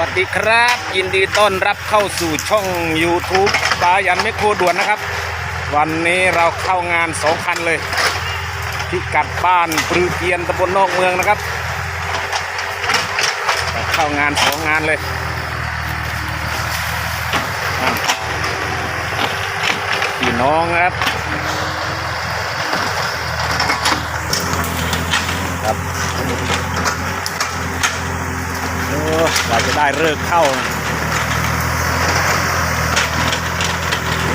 วัสดีครับ ยินดีต้อนรับเข้าสู่ช่อง YouTube ปายันไม่โครด่วนนะครับ วันนี้เราเข้างานสองคันเลยพิกัดบ้านปรือเกียนตำบลนอกเมืองนะครับ เข้างานสองงานเลยพี่น้องครับครับ เราจะได้เลิกเข้า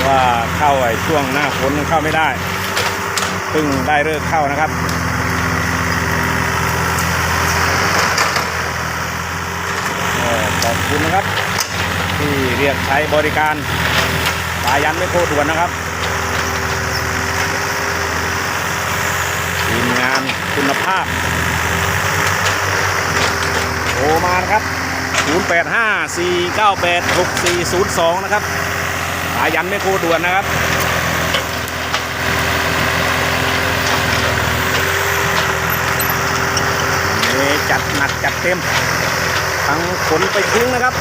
ว่าเข้าไอ้ช่วงหน้าฝนเข้าไม่ได้เพิ่งได้เลิกเข้านะครับขอบคุณนะครับ ที่เรียกใช้บริการสายันไม่โคตรด่วนนะครับทีมงานคุณภาพโทรมานะครับ 0854986402 นะครับสายันไม่โคด่วนนะครับนี่จัดหนักจัดเต็ม ทั้งขนไปทิ้งนะครับ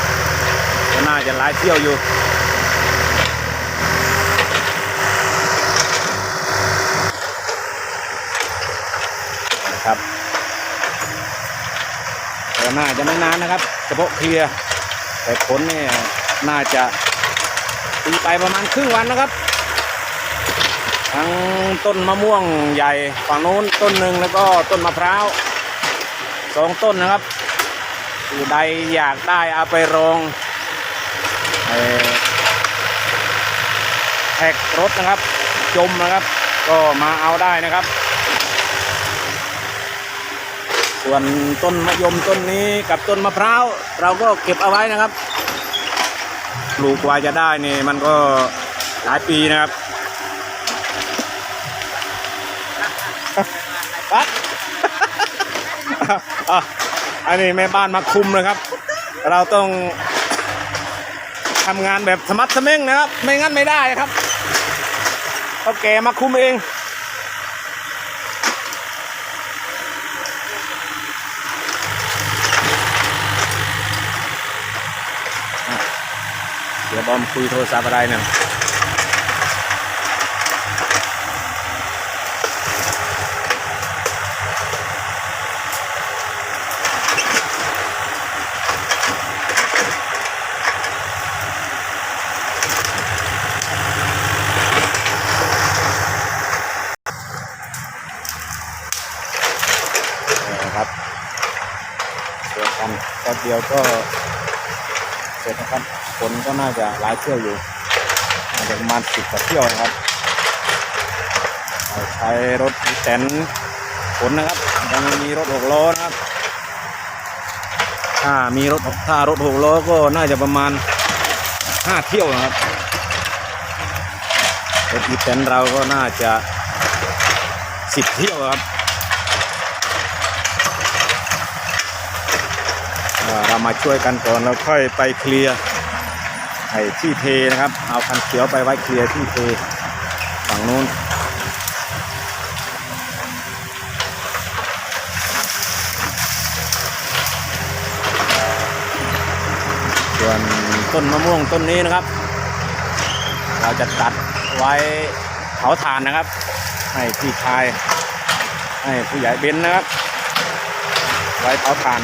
ก็น่าจะหลายเที่ยวอยู่ นะครับแต่ น่าจะไม่นานนะครับเฉพาะเคลียร์แต่ผลเนี่ยน่าจะตีไปประมาณครึ่งวันนะครับ ทั้งต้นมะม่วงใหญ่ฝั่งโน้นต้นหนึ่งแล้วก็ต้นมะพร้าวสองต้นนะครับผู้ใดอยากได้เอาไปรองแท็กรถนะครับ จมนะครับ ก็มาเอาได้นะครับ ส่วนต้นมะยมต้นนี้กับต้นมะพร้าว เราก็เก็บเอาไว้นะครับ ปลูกกว่าจะได้นี่มันก็หลายปีนะครับปั๊บอันนี้แม่บ้านมาคุมนะครับ เราต้องทำงานแบบสมัติสม้งนะครับ ไม่งั้นไม่ได้ครับเขาแก่มาคุมเอง เดี๋ยวบอมคุยโทรศัพท์อะไรหนึ่งนะครับเดี๋ยวกันแป๊บเดียวก็ เสร็จนะครับ คนก็น่าจะหลายเที่ยวอยู่อาจจะประมาณสิบกว่าเที่ยวนะครับใช้รถอีแตนขนนะครับยังไม่มีรถหกล้อนะครับ ถ้ามีรถถ้ารถหกล้อก็น่าจะประมาณห้าเที่ยวนะครับรถอีแตนเราก็น่าจะสิบเที่ยวครับ เรามาช่วยกันก่อนแล้วค่อยไปเคลียร์ไอ้ที่เทนะครับ เอาคันเขียวไปไว้เคลียร์ที่เทฝั่งนู้นส่วนต้นมะม่วงต้นนี้นะครับ เราจะตัดไว้เผาถ่านนะครับ ให้พี่ชายให้ผู้ใหญ่เบนนะครับ ไว้เผาถ่าน